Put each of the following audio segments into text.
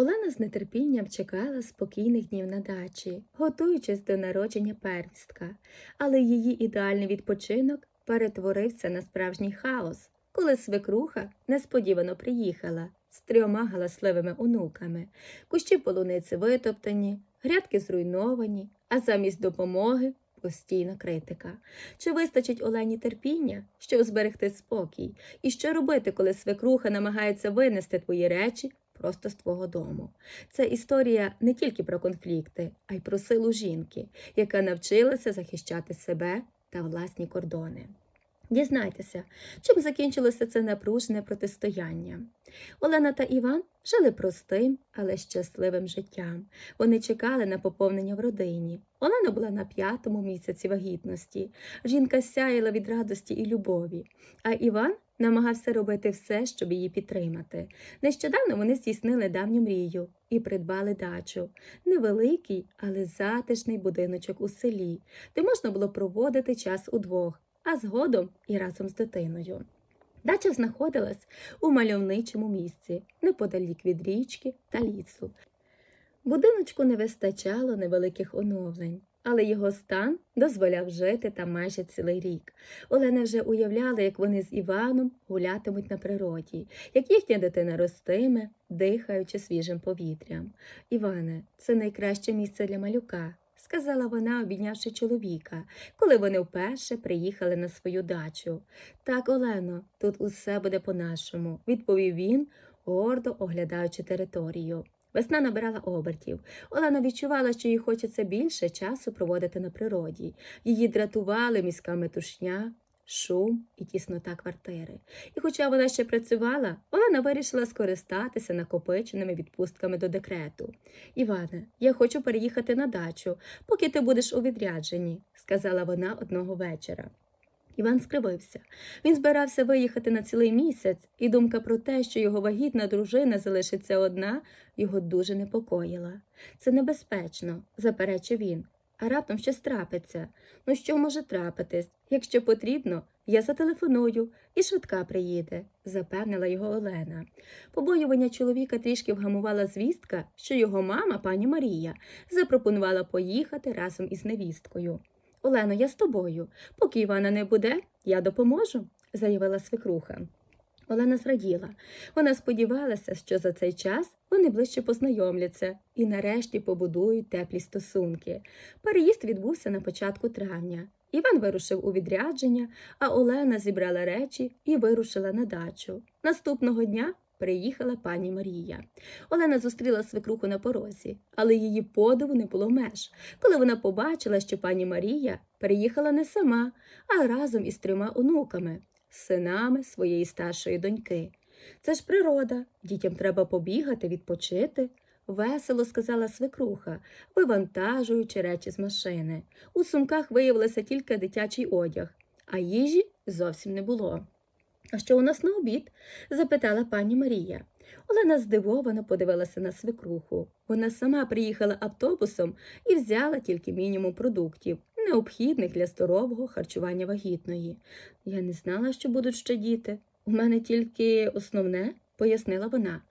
Олена з нетерпінням чекала спокійних днів на дачі, готуючись до народження первістка, але її ідеальний відпочинок перетворився на справжній хаос, коли свекруха несподівано приїхала з трьома галасливими онуками. Кущі полуниці витоптані, грядки зруйновані, а замість допомоги постійна критика. Чи вистачить Олені терпіння, щоб зберегти спокій? І що робити, коли свекруха намагається винести твої речі просто з твого дому? Це історія не тільки про конфлікти, а й про силу жінки, яка навчилася захищати себе та власні кордони. Дізнайтеся, чим закінчилося це напружене протистояння. Олена та Іван жили простим, але щасливим життям. Вони чекали на поповнення в родині. Олена була на п'ятому місяці вагітності. Жінка сяяла від радості і любові, а Іван намагався робити все, щоб її підтримати. Нещодавно вони здійснили давню мрію і придбали дачу. Невеликий, але затишний будиночок у селі, де можна було проводити час удвох, а згодом і разом з дитиною. Дача знаходилась у мальовничому місці, неподалік від річки та лісу. Будиночку не вистачало невеликих оновлень, але його стан дозволяв жити там майже цілий рік. Олена вже уявляла, як вони з Іваном гулятимуть на природі, як їхня дитина ростиме, дихаючи свіжим повітрям. Іване, це найкраще місце для малюка, сказала вона, обійнявши чоловіка, коли вони вперше приїхали на свою дачу. Так, Олено, тут усе буде по-нашому, відповів він, гордо оглядаючи територію. Весна набирала обертів. Олена відчувала, що їй хочеться більше часу проводити на природі. Її дратували міська метушня, шум і тіснота квартири. І хоча вона ще працювала, Олена вирішила скористатися накопиченими відпустками до декрету. Іване, я хочу переїхати на дачу, поки ти будеш у відрядженні, сказала вона одного вечора. Іван скривився. Він збирався виїхати на цілий місяць, і думка про те, що його вагітна дружина залишиться одна, його дуже непокоїла. Це небезпечно, заперечив він. А раптом щось трапиться. Ну що може трапитись? Якщо потрібно, я зателефоную, і швидка приїде, запевнила його Олена. Побоювання чоловіка трішки вгамувала звістка, що його мама, пані Марія, запропонувала поїхати разом із невісткою. Олено, я з тобою. Поки Івана не буде, я допоможу, заявила свекруха. Олена зраділа. Вона сподівалася, що за цей час вони ближче познайомляться і нарешті побудують теплі стосунки. Переїзд відбувся на початку травня. Іван вирушив у відрядження, а Олена зібрала речі і вирушила на дачу. Наступного дня приїхала пані Марія. Олена зустріла свекруху на порозі, але її подиву не було меж, коли вона побачила, що пані Марія приїхала не сама, а разом із трьома онуками, синами своєї старшої доньки. Це ж природа, дітям треба побігати, відпочити. Весело сказала свекруха, вивантажуючи речі з машини. У сумках виявилося тільки дитячий одяг, а їжі зовсім не було. А що у нас на обід? запитала пані Марія. Олена здивовано подивилася на свекруху. Вона сама приїхала автобусом і взяла тільки мінімум продуктів, необхідних для здорового харчування вагітної. Я не знала, що будуть ще діти. У мене тільки основне, пояснила вона.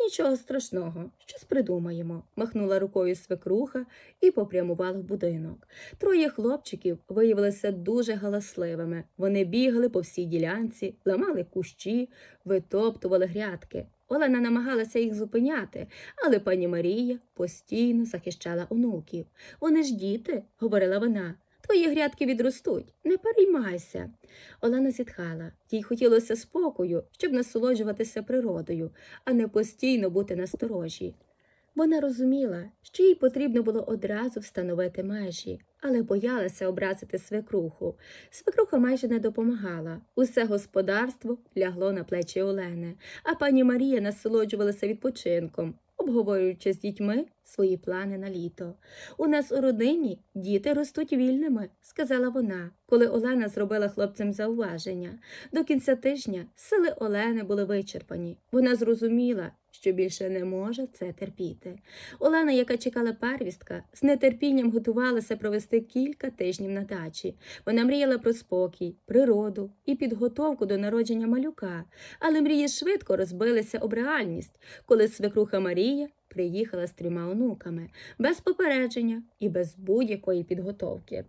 Нічого страшного, щось придумаємо, махнула рукою свекруха і попрямувала в будинок. Троє хлопчиків виявилися дуже галасливими. Вони бігали по всій ділянці, ламали кущі, витоптували грядки. Олена намагалася їх зупиняти, але пані Марія постійно захищала онуків. Вони ж діти, говорила вона. Твої грядки відростуть, не переймайся. Олена зітхала. Їй хотілося спокою, щоб насолоджуватися природою, а не постійно бути насторожі. Вона розуміла, що їй потрібно було одразу встановити межі, але боялася образити свекруху. Свекруха майже не допомагала. Усе господарство лягло на плечі Олени, а пані Марія насолоджувалася відпочинком, обговорюючи з дітьми свої плани на літо. У нас у родині діти ростуть вільними, сказала вона, коли Олена зробила хлопцям зауваження. До кінця тижня сили Олени були вичерпані. Вона зрозуміла, що більше не може це терпіти. Олена, яка чекала первістка, з нетерпінням готувалася провести кілька тижнів на дачі. Вона мріяла про спокій, природу і підготовку до народження малюка, але мрії швидко розбилися об реальність, коли свекруха Марія приїхала з трьома онуками, без попередження і без будь-якої підготовки.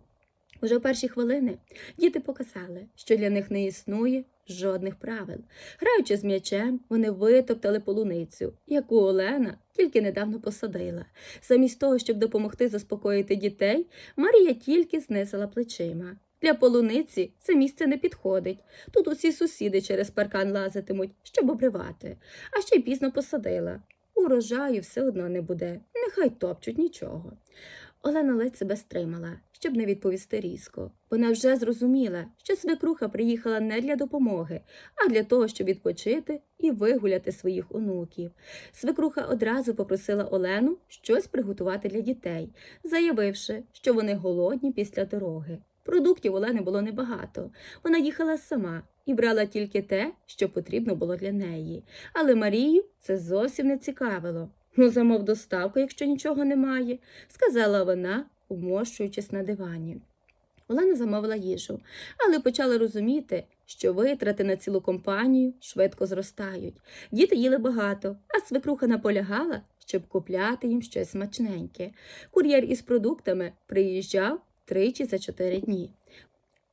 Уже перші хвилини діти показали, що для них не існує жодних правил. Граючи з м'ячем, вони витоптали полуницю, яку Олена тільки недавно посадила. Замість того, щоб допомогти заспокоїти дітей, Марія тільки знизила плечима. Для полуниці це місце не підходить. Тут усі сусіди через паркан лазитимуть, щоб обривати, а ще й пізно посадила. Урожаю все одно не буде, нехай топчуть нічого. Олена ледь себе стримала, щоб не відповісти різко. Вона вже зрозуміла, що свекруха приїхала не для допомоги, а для того, щоб відпочити і вигуляти своїх онуків. Свекруха одразу попросила Олену щось приготувати для дітей, заявивши, що вони голодні після дороги. Продуктів Олени було небагато. Вона їхала сама і брала тільки те, що потрібно було для неї. Але Марію це зовсім не цікавило. Ну, замов доставку, якщо нічого немає, сказала вона, умощуючись на дивані. Олена замовила їжу, але почала розуміти, що витрати на цілу компанію швидко зростають. Діти їли багато, а свекруха наполягала, щоб купляти їм щось смачненьке. Кур'єр із продуктами приїжджав тричі за чотири дні.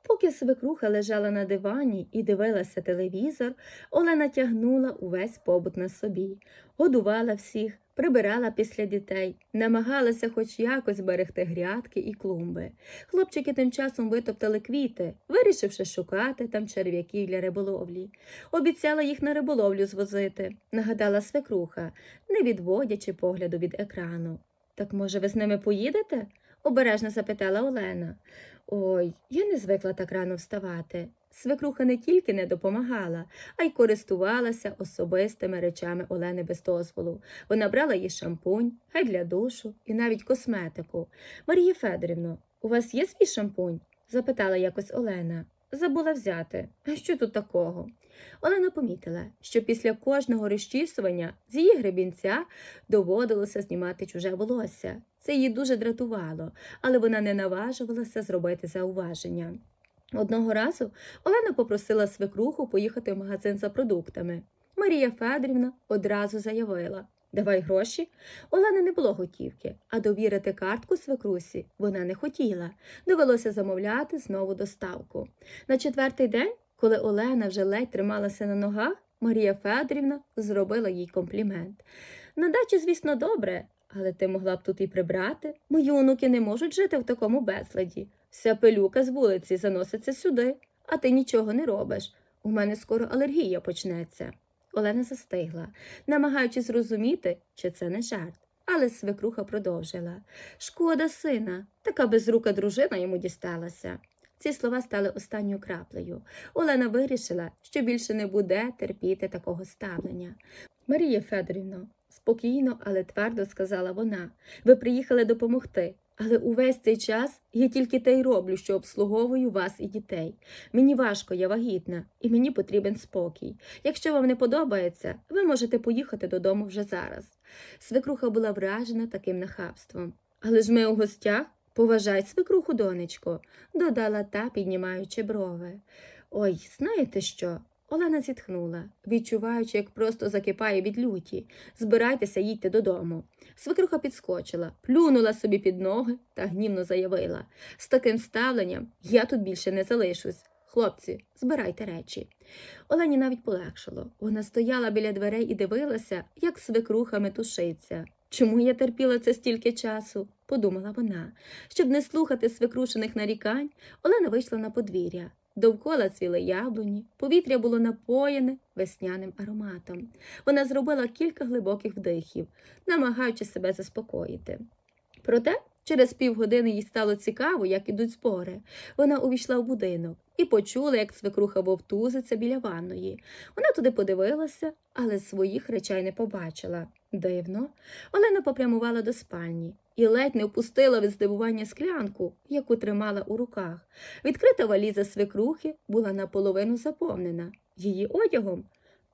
Поки свекруха лежала на дивані і дивилася телевізор, Олена тягнула увесь побут на собі, годувала всіх, прибирала після дітей, намагалася хоч якось берегти грядки і клумби. Хлопчики тим часом витоптали квіти, вирішивши шукати там черв'яків для риболовлі. Обіцяла їх на риболовлю звозити, нагадала свекруха, не відводячи погляду від екрану. Так, може, ви з ними поїдете? Обережно запитала Олена. Ой, я не звикла так рано вставати. Свекруха не тільки не допомагала, а й користувалася особистими речами Олени без дозволу. Вона брала їй шампунь, гель для душу і навіть косметику. Марія Федорівно, у вас є свій шампунь? запитала якось Олена. Забула взяти. А що тут такого? Олена помітила, що після кожного розчісування з її гребінця доводилося знімати чуже волосся. Це її дуже дратувало, але вона не наважувалася зробити зауваження. Одного разу Олена попросила свекруху поїхати в магазин за продуктами. Марія Федорівна одразу заявила Давай гроші. Олена не було готівки, а довірити картку свекрусі вона не хотіла. Довелося замовляти знову доставку. На четвертий день, коли Олена вже ледь трималася на ногах, Марія Федорівна зробила їй комплімент. На дачі, звісно, добре, але ти могла б тут і прибрати. Мої онуки не можуть жити в такому безладі. Вся пилюка з вулиці заноситься сюди, а ти нічого не робиш. У мене скоро алергія почнеться. Олена застигла, намагаючись зрозуміти, чи це не жарт. Але свекруха продовжила. Шкода сина, така безрука дружина йому дісталася. Ці слова стали останньою краплею. Олена вирішила, що більше не буде терпіти такого ставлення. Марія Федорівно, спокійно, але твердо сказала вона, ви приїхали допомогти. Але увесь цей час я тільки те й роблю, що обслуговую вас і дітей. Мені важко, я вагітна, і мені потрібен спокій. Якщо вам не подобається, ви можете поїхати додому вже зараз. Свекруха була вражена таким нахабством. Але ж ми у гостях, поважай свекруху, донечко, додала та, піднімаючи брови. Ой, знаєте що? Олена зітхнула, відчуваючи, як просто закипає від люті. Збирайтеся, їдьте додому. Свекруха підскочила, плюнула собі під ноги та гнівно заявила з таким ставленням я тут більше не залишусь. Хлопці, збирайте речі. Олені навіть полегшало. Вона стояла біля дверей і дивилася, як свекруха метушиться. Чому я терпіла це стільки часу? подумала вона. Щоб не слухати свекрушених нарікань, Олена вийшла на подвір'я. Довкола цвіли яблуні, повітря було напоєне весняним ароматом. Вона зробила кілька глибоких вдихів, намагаючи себе заспокоїти. Проте через півгодини їй стало цікаво, як ідуть збори. Вона увійшла в будинок і почула, як свекруха вовтузиться біля ванної. Вона туди подивилася, але своїх речей не побачила. Дивно, Олена попрямувала до спальні і ледь не впустила від здивування склянку, яку тримала у руках. Відкрита валіза свекрухи була наполовину заповнена її одягом.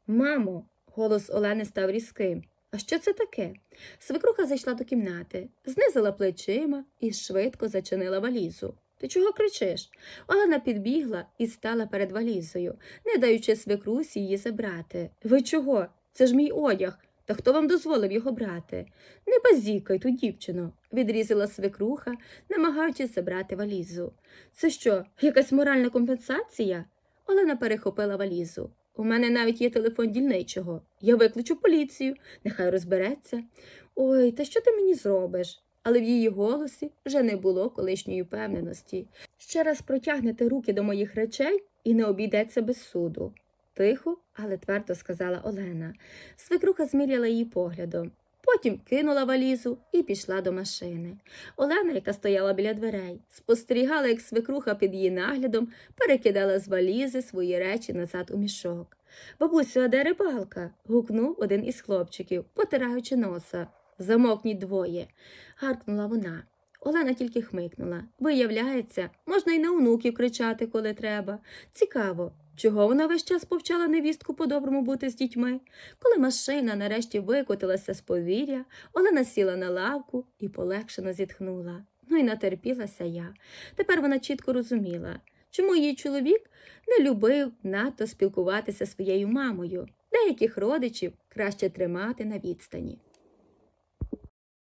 Мамо, голос Олени став різким. А що це таке? Свекруха зайшла до кімнати, знизила плечима і швидко зачинила валізу. Ти чого кричиш? Олена підбігла і стала перед валізою, не даючи свекрусі її забрати. Ви чого? Це ж мій одяг. Та хто вам дозволив його брати? Не базікай ту дівчину, відрізала свекруха, намагаючись забрати валізу. Це що, якась моральна компенсація? Олена перехопила валізу. У мене навіть є телефон дільничого. Я викличу поліцію, нехай розбереться. Ой, та що ти мені зробиш? Але в її голосі вже не було колишньої впевненості. Ще раз протягнете руки до моїх речей і не обійдеться без суду. Тихо, але твердо сказала Олена. Свекруха зміряла її поглядом. Потім кинула валізу і пішла до машини. Олена, яка стояла біля дверей, спостерігала, як свекруха під її наглядом перекидала з валізи свої речі назад у мішок. Бабусю, а де рибалка? гукнув один із хлопчиків, потираючи носа. Замовкніть двоє, гаркнула вона. Олена тільки хмикнула. Виявляється, можна й на онуків кричати, коли треба. Цікаво, чого вона весь час повчала невістку по-доброму бути з дітьми. Коли машина нарешті викотилася з повір'я, Олена сіла на лавку і полегшено зітхнула. Ну і натерпілася я. Тепер вона чітко розуміла, чому її чоловік не любив надто спілкуватися своєю мамою. Деяких родичів краще тримати на відстані.